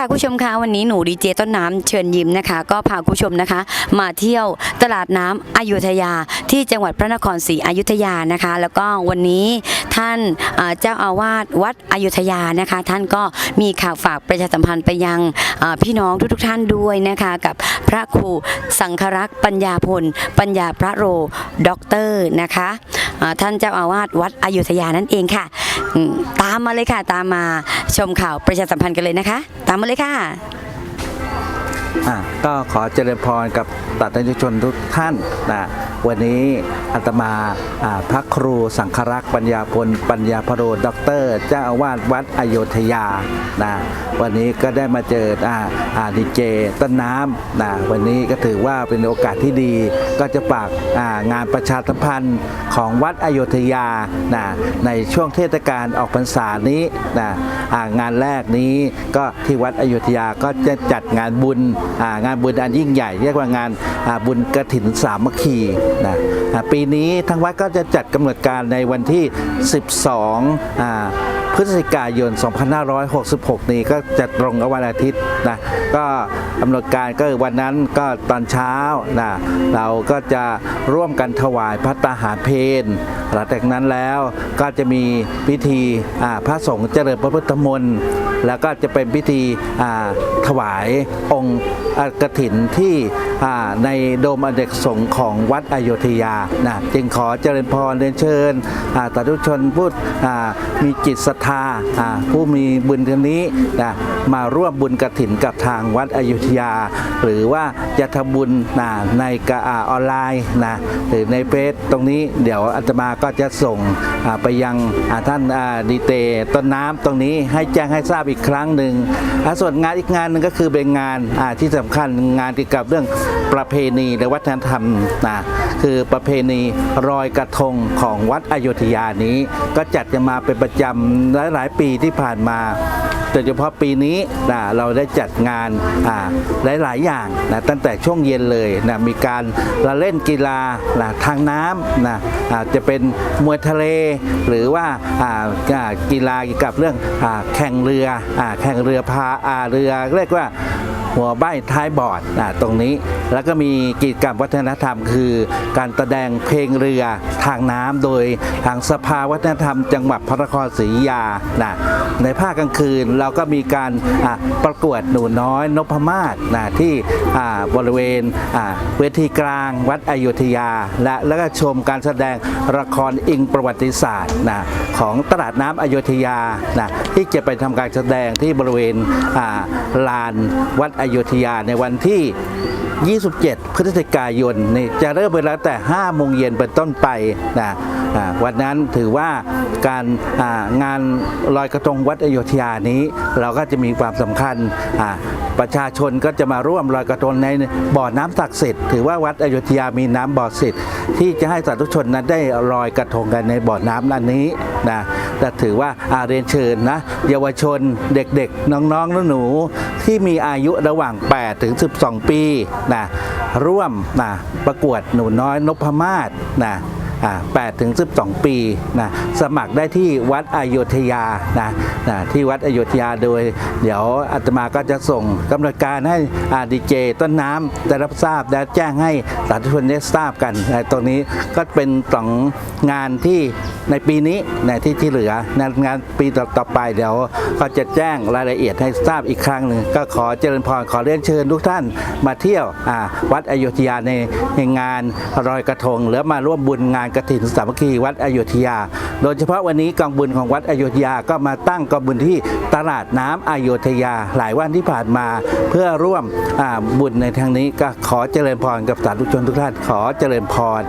ค่ะคุณผู้ชมคะวันนี้หนูดีเจต้นน้ำเชิญยิ้มนะคะ ก็พาคุณผู้ชมนะคะ มาเที่ยวตลาดน้ำอยุธยาที่จังหวัดพระนครศรีอยุธยานะคะ แล้วก็วันนี้ท่านเจ้าอาวาสวัดอยุธยานะคะ ท่านก็มีข่าวฝากประชาสัมพันธ์ไปยังพี่น้องทุกๆท่านด้วยนะคะกับพระครูสังครักษ์ปัญญาพล ปัญญาพระโรด็อกเตอร์นะคะท่านเจ้าอาวาสวัดอยุธยานั่นเองค่ะ ตามมาเลยค่ะตามมา ชมข่าวประชาสัมพันธ์กันเลยนะคะ ตามมาเลยค่ะ อะก็ขอเจริญพรกับตัดนิชนทุกท่านนะวันนี้อาตมาพระครูสังครักษ์ปัญญาพลปัญญาพโรด็อกเตอร์เจ้าอาวาสวัดอโยธยานะวันนี้ก็ได้มาเจออ่าอาดีเจต้นน้ำนะวันนี้ก็ถือว่าเป็นโอกาสที่ดี ก็จะฝากางานประชาสัมพันธ์ของวัดอโยธยานะในช่วงเทศกาลออกพรรษานี้นะางานแรกนี้ก็ที่วัดอโยธยาก็จะจัดงานบุญงานบุญอันยิ่งใหญ่เรียกว่างานบุญกระถินสามัคคีนะปีนี้ทางวัดก็จะจัดกำหนดการในวันที่ 12อ่า พฤศจิกายน 2566 นี้ก็จะตรงกับวันอาทิตย์นะก็กำหนดการก็วันนั้นก็ตอนเช้านะเราก็จะร่วมกันถวายพระตาหารเพลหลังจากนั้นแล้วก็จะมีพิธีพระสงฆ์เจริญพระพุทธมนต์แล้วก็จะเป็นพิธีถวายองค์อ่ากฐินที่ ในโดมอเนกสงฆ์ของวัดอโยธยานะจึงขอเจริญพรเรียนเชิญสาธุชนผู้มีจิตศรัทธาผู้มีบุญทีนี้นะมาร่วมบุญกฐินกับทางวัดอโยธยา หรือว่าจะทำบุญนะในกะอ่าออนไลน์นะหรือในเฟซตรงนี้เดี๋ยวอาตมาก็จะส่งไปยังท่านดีเตต้นน้ำตรงนี้ให้แจ้งให้ทราบอีกครั้งหนึ่งส่วนงานอีกงานหนึ่งก็คือเป็นงานที่สำคัญงานเกี่ยวกับเรื่องประเพณีและวัฒนธรรมนะคือประเพณีรอยกระทงของวัดอโยธยานี้ ก็จัดกันมาเป็นประจำหลาย ๆ ปีที่ผ่านมาโดยเฉพาะปีนี้นะเราได้จัดงานหลาย ๆ อย่างนะตั้งแต่ช่วงเย็นเลยนะมีการละเล่นกีฬานะทางน้ำนะอาจะเป็นมวยทะเล หรือว่ากีฬาเกี่ยวกับเรื่องอแข่งเรืออแข่งเรือพาอาเรือเรียกว่า หัวใบท้ายบอร์ดอ่าตรงนี้ แล้วก็มีกิจกรรมวัฒนธรรม คือการแสดงเพลงเรือทางน้ำโดยทางสภาวัฒนธรรม จังหวัดพระนครศรีอยุธยานะในภาคกลางคืนเราก็มีการประกวดหนูน้อยนพมาศนะที่บริเวณเวทีกลางวัดอยุธยา และแล้วก็ชมการแสดงละครอิงประวัติศาสตร์นะของตลาดน้ำอยุธยานะที่จะไปทำการแสดงที่บริเวณลานวัดอยุธยาในวันที่ 27 พฤศจิกายนนี่จะเริ่มเวลาแต่ 5 โมงเย็นเป็นต้นไปนะวันนั้นถือว่าการงานลอยกระทงวัดอโยธยานี้เราก็จะมีความสำคัญประชาชนก็จะมาร่วมลอยกระทงในบ่อน้ำศักดิ์สิทธิ์ถือว่าวัดอโยธยามีน้ำบ่อสิทธิ์ที่จะให้สาธุชนนั้นได้ลอยกระทงกันในบ่อน้ำนั้นนี้นะแต่ถือว่าอาเรียนเชิญนะเยาวชนเด็กๆ น้องๆหนูๆ ที่มีอายุระหว่าง 8 ถึง 12 ปีนะร่วมนะประกวดหนูน้อยนพมาศนะอ่า8ถึง 12 ปีนะสมัครได้ที่วัดอโยธยานะนะที่วัดอโยธยาโดย เดี๋ยวอาตมาก็จะส่งกำหนดการให้ดีเจต้นน้ำได้รับทราบและแจ้งให้สาธุชนได้ทราบกันนะตรงนี้ก็เป็นสองงานที่ ในปีนี้ในที่ที่เหลือนงานปีต่อไปเดี๋ยวก็จะแจ้งรายละเอียดให้ทราบอีกครั้งหนึ่งก็ขอเจริญพรขอเรียนเชิญทุกท่านมาเที่ยววัดอโยธยาในในงานรอยกระทงหรือมาร่วมบุญงานกฐินสามัคคีวัดอโยธยา โดยเฉพาะวันนี้กองบุญของวัดอโยธยาก็มาตั้งกองบุญที่ตลาดน้ำอโยธยาหลายวันที่ผ่านมาเพื่อร่วมบุญในทางนี้ก็ขอเจริญพรกับสาธุชนทุกท่านขอเจริญพร